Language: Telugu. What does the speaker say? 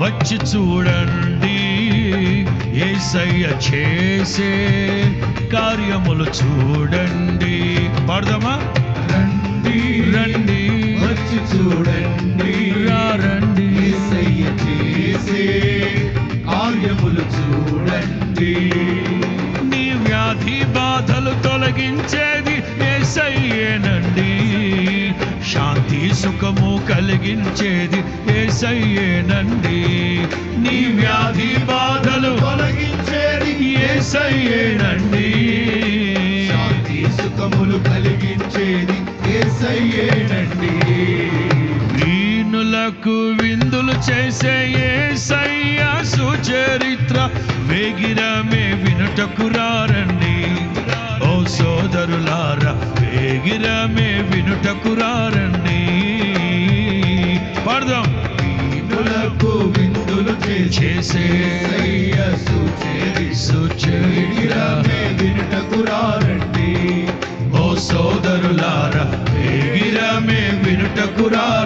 వచ్చి చూడండి. ఏసయ్య చేసే కార్యములు చూడండి. పాడదామా? రండి. రండి. వచ్చి చూడండి. రండి. ఏసయ్య చేసే కార్యములు చూడండి. నీ వ్యాధి బాధలు తొలగించేది ఏసయ్యేనండి. శాంతి సుఖము కలిగించేది ఏసయ్యేనండి. సుఖములు కలిగించేది యేసయ్యేనండి వీణులకు విందులు చేసే ఏసయ్య సుచరిత్ర వేగిరమే వినుటకు రారండి. ఓ సోదరులారా వేగిరమే వినుటకు రారండి. పాడదాం. వీణులకు విందులు చేసే సుచరిత్ర পুরা